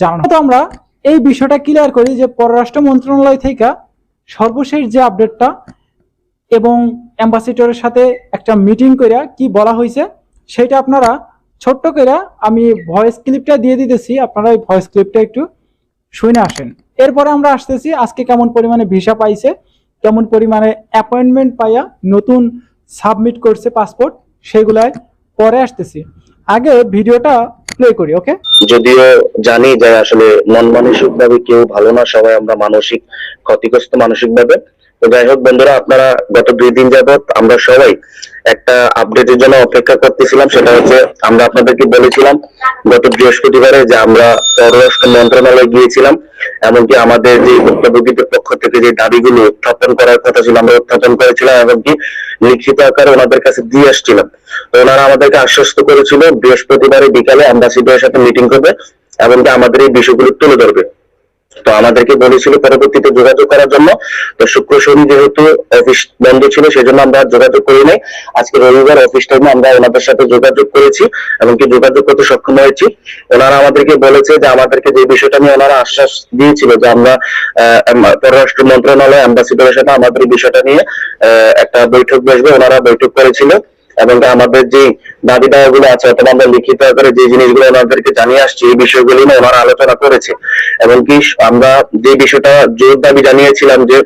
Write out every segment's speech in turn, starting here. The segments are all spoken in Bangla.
জানানো। তো আমরা এই বিষয়টা ক্লিয়ার করি যে পররাষ্ট্র মন্ত্রণালয় থেকে সর্বশেষ যে আপডেটটা এবং অ্যাম্বাসিডরের সাথে একটা মিটিং করে কি বলা হয়েছে সেটা আপনারা ছোট্ট করে আমি ভয়েস ক্লিপটা দিয়ে দিতেছি, আপনারা এই ভয়েস ক্লিপটা একটু শুনে আসেন। এরপরে আমরা আসতেছি, আজকে কেমন পরিমাণে ভিসা পাইছে, কেমন পরিমাণে অ্যাপয়েন্টমেন্ট পাইয়া নতুন সাবমিট করছে পাসপোর্ট সেগুলাই পরে আসতেছি। আগে ভিডিওটা প্লে করি ওকে যদিও জানি যে আসলে মন মানসিক ভাবে কেউ ভালো না, সবাই আমরা মানসিক, ক্ষতিগ্রস্ত মানসিক ভাবে তো যাই হোক বন্ধুরা, আপনারা গত দুই দিন যাবত আমরা সবাই একটা আপডেটের জন্য অপেক্ষা করতেছিলাম, সেটা হচ্ছে আমরা আপনাদেরকে বলেছিলাম গত বৃহস্পতিবারে যে আমরা পররাষ্ট্র মন্ত্রণালয়ে গিয়েছিলাম, এমনকি আমাদের যে ভুক্তভোগীদের পক্ষ থেকে যে দাবিগুলো উত্থাপন করার কথা ছিল, আমরা উত্থাপন করেছিলাম এমনকি লিখিত আকারে ওনাদের কাছে দিয়ে আসছিলাম। তো ওনারা আমাদেরকে আশ্বস্ত করেছিল বৃহস্পতিবারে বিকালে অ্যাম্বাসিডারের সাথে মিটিং করবে এমনকি আমাদের এই বিষয়গুলো তুলে ধরবে। তো আমাদেরকে বলেছিল পরবর্তীতে যোগাযোগ করার জন্য। তো শুক্র শনি যেহেতু অফিস বন্ধ ছিল, সেজন্য আমরা যোগাযোগ করি নাই। আজকে রবিবার অফিস টাইমে আমরা ওনাদের সাথে যোগাযোগ করেছি, এমনকি যোগাযোগ করতে সক্ষম হয়েছি। ওনারা আমাদেরকে বলেছে যে আমাদেরকে যে বিষয়টা নিয়ে ওনারা আশ্বাস দিয়েছিল যে আমরা পররাষ্ট্র মন্ত্রণালয় অ্যাম্বাসিডারের সাথে আমাদের বিষয়টা নিয়ে একটা বৈঠক বসবে। ওনারা বৈঠক করেছিল। এবং আমাদের যে দাবি দাওয়া গুলো আছে অথবা আমরা লিখিত আকারে যে জিনিসগুলো ওনাদেরকে জানিয়ে আসছি, এই বিষয়গুলো নিয়ে ওনারা আলোচনা করেছে। এমনকি আমরা যে বিষয়টা জোর দাবি জানিয়েছিলাম যে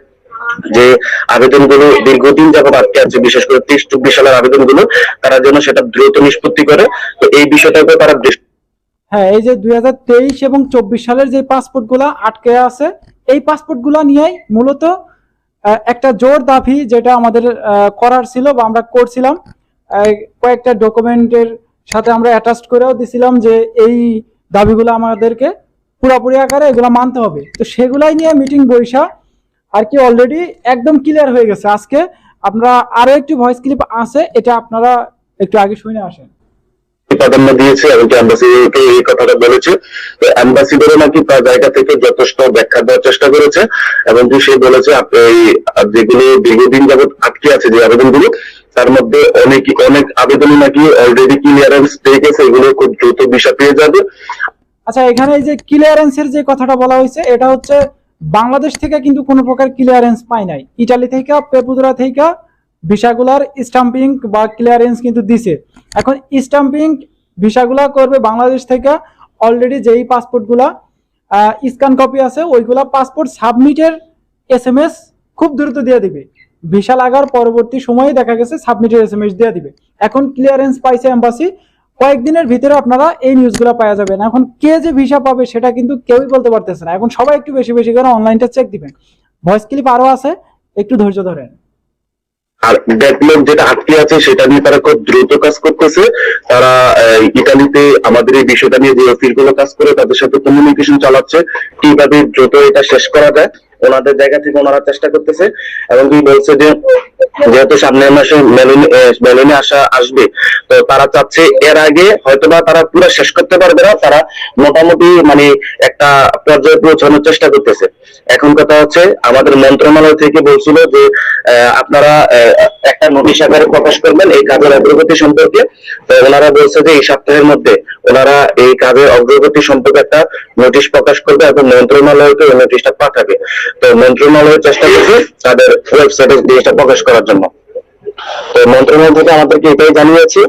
যে আবেদনগুলো দীর্ঘদিন যাবত আটকে আছে, বিশেষ করে তেইশ, চব্বিশ সালের আবেদনগুলো, তারা যেন সেটা দ্রুত নিষ্পত্তি করে। তো এই বিষয়টাকে তারা হ্যাঁ এই যে দুই হাজার তেইশ এবং চব্বিশ সালের যে পাসপোর্টগুলা আটকে আছে, এই পাসপোর্টগুলা নিয়েই মূলত একটা জোর দাবি যেটা আমাদের করার ছিল বা আমরা করছিলাম। কয়েকটা ডকুমেন্টের সাথে আমরা অ্যাটাচ করেও দিছিলাম যে এই দাবিগুলো আমাদেরকে পুরাপুরি আকারে এগুলো মানতে হবে। তো সেগুলাই নিয়ে মিটিং বৈশা আর কি অলরেডি একদম ক্লিয়ার হয়ে গেছে। আজকে আপনারা আরও একটি ভয়েস ক্লিপ আছে, এটা আপনারা একটু আগে শুনে আসেন। প্রাধান্য দিয়েছে এমনকি অ্যাম্বাসিডরকে এই কথাটা বলেছে অ্যাম্বাসিডরও নাকি তার জায়গা থেকে যথেষ্ট ব্যাখ্যা দেওয়ার চেষ্টা করেছে এবং সে বলেছে আপ- এই যেগুলো দীর্ঘদিন যাবত আটকে আছে যে আবেদনগুলো তার মধ্যে অনেক অনেক আবেদনই নাকি অলরেডি ক্লিয়ারেন্স পেয়ে গেছে এগুলো খুব দ্রুত বিষয় পেয়ে যাবে। আচ্ছা এখানে এই যে ক্লিয়ারেন্সের যে কথাটা বলা হয়েছে, এটা হচ্ছে বাংলাদেশ থেকে কিন্তু কোনো প্রকার ক্লিয়ারেন্স পাই নাই। ইটালি থেকে, পেপুদরা থেকে ভিসাগুলার স্টাম্পিং বা ক্লিয়ারেন্স কিন্তু দিছে। এখন স্টাম্পিং ভিসাগুলা করবে বাংলাদেশ থেকে অলরেডি যেই পাসপোর্টগুলা স্ক্যান কপি আছে, ওইগুলা পাসপোর্ট সাবমিটের এস খুব দ্রুত দিয়ে দিবে। ভিসা লাগার পরবর্তী সময়ে দেখা গেছে সাবমিটের এস এম এস দিয়ে দিবে। এখন ক্লিয়ারেন্স পাইছে এম্বাসি কয়েকদিনের ভিতরে আপনারা এই নিউজগুলো পাওয়া যাবেন এখন কে যে ভিসা পাবে সেটা কিন্তু কেউই বলতে পারতেছে না। এখন সবাই একটু বেশি বেশি করে অনলাইনটা চেক দিবেন। ভয়েস ক্লিপ আরও আছে, একটু ধৈর্য ধরেন। আর ব্যাকলগ যেটা আটকে আছে, সেটা নিয়ে তারা খুব দ্রুত কাজ করতেছে। তারা ইতালিতে আমাদের এই বিষয়টা নিয়ে যে অফিসগুলো কাজ করে, তাদের সাথে কমিউনিকেশন চালাচ্ছে। কীভাবে দ্রুত এটা শেষ করা যায় ওনাদের জায়গা থেকে ওনারা চেষ্টা করতেছে এবং কি বলছে যে, যেহেতু সামনের মাসে মেলুনে আসা আসবে, তো তারা চাচ্ছে এর আগে হয়তোবা তারা পুরো শেষ করতে পারবে না, তারা মোটামুটি মানে একটা পর্যায়ে পৌঁছানোর চেষ্টা করতেছে। এখন কথা হচ্ছে, আমাদের মন্ত্রণালয় থেকে বলছিল যে আপনারা একটা নোটিশ আকারে প্রকাশ করবেন এই কাজের অগ্রগতি সম্পর্কে। তো ওনারা বলছে যে, এই সপ্তাহের মধ্যে ওনারা এই কাজের অগ্রগতি সম্পর্কে একটা নোটিশ প্রকাশ করবে এবং মন্ত্রণালয়কে ওই নোটিশটা পাঠাবে। তো মন্ত্রণালয় চেষ্টা করছে তাদের ওয়েবসাইটে জিনিসটা প্রকাশ করার জন্য। তো মন্ত্রণালয় থেকে আমাদেরকে এটাই জানিয়েছে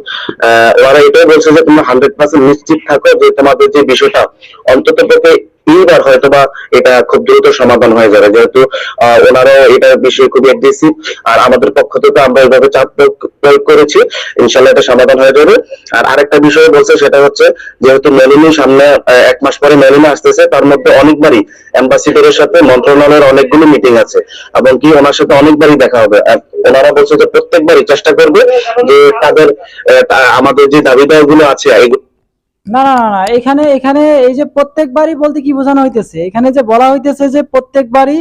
ওরা এটাই বলছে যে তোমরা হান্ড্রেড পার্সেন্ট নিশ্চিত থাকো যে তোমাদের যে বিষয়টা অন্তত এইবার হয়তো বা এটা খুব দ্রুত সমাধান হয়ে যাবে যেহেতু আহ, ওনারাও এটা বিষয়ে খুবই অ্যাগ্রেসিভ আর আমাদের পক্ষ থেকে আমরা এইভাবে চাপ প্রয়োগ- করেছি ইনশাল্লাহ এটা সমাধান হয়ে যাবে। আর আরেকটা বিষয় বলছে সেটা হচ্ছে যেহেতু মেলিনি সামনে এক মাস পরে মেলিনি আসতেছে তার মধ্যে অনেকবারই অ্যাম্বাসিডারের সাথে মন্ত্রণালয়ের অনেকগুলো মিটিং আছে এবং কি ওনার সাথে অনেকবারই দেখা হবে। আর ওনারা বলছে যে প্রত্যেকবারই চেষ্টা করবে যে তাদের আমাদের যে দাবি গুলো আছে না না না এখানে এখানে এই যে প্রত্যেকবারই বলতে কি বোঝানো হইতেছে? এখানে যে বলা হইতেছে যে প্রত্যেকবারই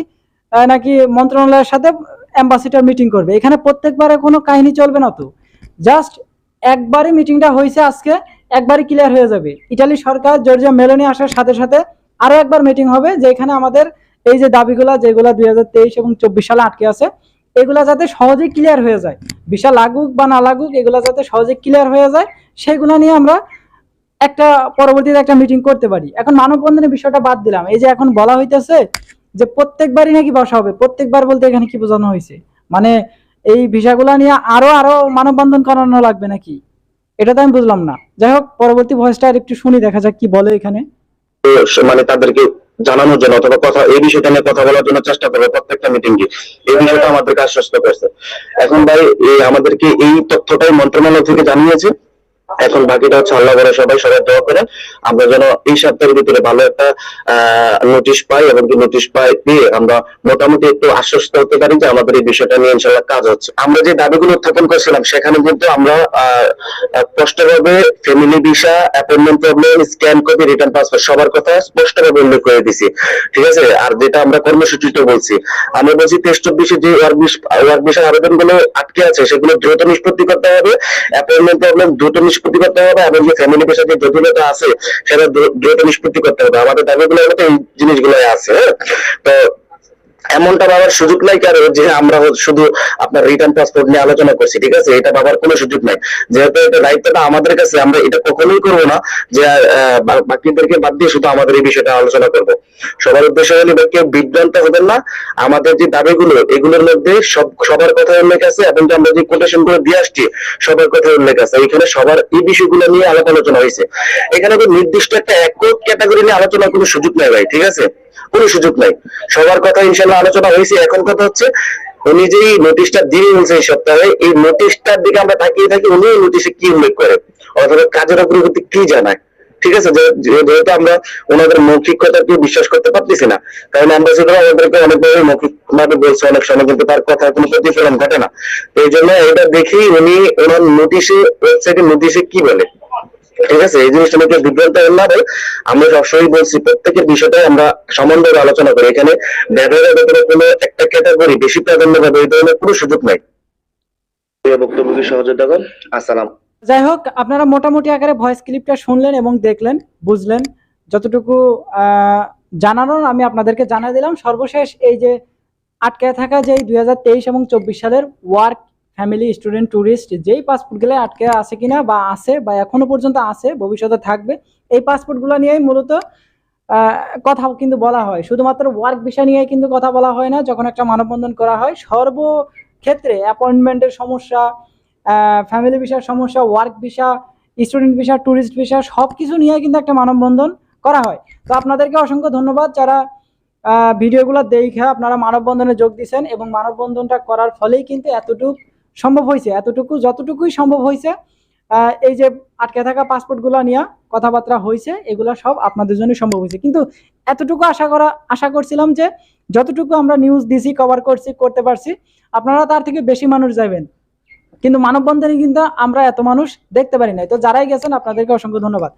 আহ, নাকি মন্ত্রণালয়ের সাথে অ্যাম্বাসিডার মিটিং করবে। এখানে প্রত্যেকবারে কোনো কাহিনী চলবে না তো। জাস্ট একবারই মিটিংটা হয়েছে আজকে একবারই ক্লিয়ার হয়ে যাবে। ইটালি সরকার জর্জিয়া মেলোনি আসার সাথে সাথে আরও একবার মিটিং হবে যেখানে আমাদের এই যে দাবিগুলা যেগুলা দুই হাজার তেইশ এবং চব্বিশ সালে আটকে আছে এগুলা যাতে সহজেই ক্লিয়ার হয়ে যায়। বিশাল লাগুক বা না লাগুক এগুলা যাতে সহজে ক্লিয়ার হয়ে যায় সেগুলা নিয়ে আমরা একটা পরবর্তীতে একটা মিটিং করতে পারি। এখন মানববন্ধনের বিষয়টা বাদ দিলাম। এই যে এখন বলা হইতেছে যে প্রত্যেকবারই নাকি বসা হবে। প্রত্যেকবার বলতে এখানে কি বোঝানো হয়েছে মানে এই ভিসাগুলা নিয়ে আরও আরও মানববন্ধন করানো লাগবে নাকি? এটা তো আমি বুঝলাম না। যাই হোক, পরবর্তী ভয়েসটা আর একটু শুনি, দেখা যাক কি বলে এখানে। মানে তাদেরকে জানানোর জন্য অথবা কথা এই বিষয়টা নিয়ে কথা বলার জন্য চেষ্টা করবে প্রত্যেকটা মিটিং এ। এই বিষয়টা আমাদেরকে আশ্বস্ত করছে। এখন ভাই আমাদেরকে এই তথ্যটাই মন্ত্রণালয় থেকে জানিয়েছে। এখন বাকিটা হচ্ছে আল্লাহ করে সবাই সবাই দোয়া করে। আমরা যেন এই সপ্তাহের ভিতরে ভালো একটা নোটিশ পাই এবং কি নোটিশ পাই পেয়ে আমরা মোটামুটি একটু আশ্বস্ত হতে পারি যে আমাদের এই বিষয়টা নিয়ে ইনশাল্লাহ কাজ হচ্ছে। আমরা যে দাবিগুলো উত্থাপন করছিলাম, সেখানে কিন্তু আমরা স্পষ্টভাবে family visa appointment problem scan copy return passport সবার কথা স্পষ্টভাবে উল্লেখ করে দিছি। ঠিক আছে? আর যেটা আমরা কর্মসূচিতে বলছি, আমরা বলছি তেইশ চব্বিশে যে ওয়ার্ক ভিসার আবেদনগুলো আটকে আছে, সেগুলো দ্রুত নিষ্পত্তি করতে হবে। অ্যাপয়েন্টমেন্ট প্রবলেম দ্রুত করতে হবে এবং যে ফ্যামিলি ভিসা যে জটিলতা আছে, সেটা দ্রু- দ্রুত নিষ্পত্তি করতে হবে আমাদের দাবিগুলো হলো এই জিনিসগুলো আছে হ্যাঁ? তো এমনটা ভাবার সুযোগ নাই কারও যে আমরা শুধু আপনার রিটার্ন পাসপোর্ট নিয়ে আলোচনা করছি, ঠিক আছে? এটা ভাবার কোনো সুযোগ নাই। যেহেতু এটা দায়িত্বটা আমাদের কাছে, আমরা এটা কখনোই করব না যে বাকিদেরকে বাদ দিয়ে শুধু আমাদের এই বিষয়টা আলোচনা করব। সবার উদ্দেশ্য হলে কেউ বিভ্রান্ত হবেন না। আমাদের যে দাবিগুলো, এগুলোর মধ্যে সব, সবার কথা উল্লেখ আছে এবং আমরা যে কোটেশনগুলো দিয়ে আসছি, সবার কথা উল্লেখ আছে। এখানে সবার এই বিষয়গুলো নিয়ে আলাপ আলোচনা হয়েছে। এখানে নির্দিষ্ট একটা একক ক্যাটাগরি নিয়ে আলোচনার কোনো সুযোগ নাই ভাই, ঠিক আছে? কোনো সুযোগ নাই। সবার কথা ইনশাল্লাহ আলোচনা হয়েছে, এখন কথা হচ্ছে উনি যে নোটিশটা দিয়ে বলছে এই সপ্তাহে, এই নোটিশটার দিকে আমরা তাকিয়ে থাকি, উনি নোটিশে কি উল্লেখ করে? অথবা কাজের অগ্রগতি কি জানায়? ঠিক আছে? যেহেতু আমরা ওনাদের মৌখিক কথাকে বিশ্বাস করতে পারতেছি না, কারণ আমরা অ্যাম্বাসিডার আমাদেরকে অনেকভাবে মৌখিক ভাবে বলছে, অনেক সময় কিন্তু তার কথা কোনো প্রতিফলন ঘটে না। এই জন্য এটা দেখেই উনি ওনার নোটিশে ওয়েবসাইটে নোটিশে কি বলে। ঠিক আছে? এই জিনিসটা নিয়ে বিভ্রান্ত হন না ভাই। আমরা সবসময় বলছি প্রত্যেকের বিষয়টাই আমরা সমানভাবে আলোচনা করি। এখানে ব্যবহারের ব্যাপারে কোনো একটা ক্যাটাগরি বেশি প্রাধান্য পাবে এই ধরনের কোনো সুযোগ নাই। বক্তব্য কি সহযোগিতা করেন আসসালাম। যাই হোক আপনারা মোটামুটি আকারে ভয়েস ক্লিপটা শুনলেন এবং দেখলেন বুঝলেন। যতটুকু আহ, জানানোর আমি আপনাদেরকে জানিয়ে দিলাম। সর্বশেষ এই যে আটকে থাকা যে দুই হাজার তেইশ এবং চব্বিশ সালের ওয়ার্ক ফ্যামিলি স্টুডেন্ট ট্যুরিস্ট যেই পাসপোর্টগুলো আটকে আছে কিনা বা আছে বা এখনও পর্যন্ত আছে, ভবিষ্যতে থাকবে, এই পাসপোর্টগুলো নিয়েই মূলত কথা কিন্তু বলা হয়। শুধুমাত্র ওয়ার্ক ভিসা নিয়ে কিন্তু কথা বলা হয় না, যখন একটা মানববন্ধন করা হয়, সর্বক্ষেত্রে অ্যাপয়েন্টমেন্টের সমস্যা ফ্যামিলি ভিসার সমস্যা work visa student visa tourist visa সব কিছু নিয়ে কিন্তু একটা মানববন্ধন করা হয়। তো আপনাদেরকে অসংখ্য ধন্যবাদ যারা ভিডিওগুলো দেখে আপনারা মানববন্ধনে যোগ দিয়েছেন এবং মানববন্ধনটা করার ফলেই কিন্তু এতটুকু সম্ভব হয়েছে, এতটুকু, যতটুকুই সম্ভব হয়েছে এই যে আটকে থাকা পাসপোর্টগুলো নিয়ে কথাবার্তা হয়েছে, এগুলো সব আপনাদের জন্য সম্ভব হয়েছে। কিন্তু এতটুকু আশা করা, আশা করছিলাম যে যতটুকু আমরা নিউজ দিছি কভার করছি, করতে পারছি, আপনারা তার থেকে বেশি মানুষ যাবেন। কিন্তু মানববন্ধনে কিন্তু আমরা এত মানুষ দেখতে পারি নাই। তো যারাই গেছেন, আপনাদেরকে অসংখ্য ধন্যবাদ।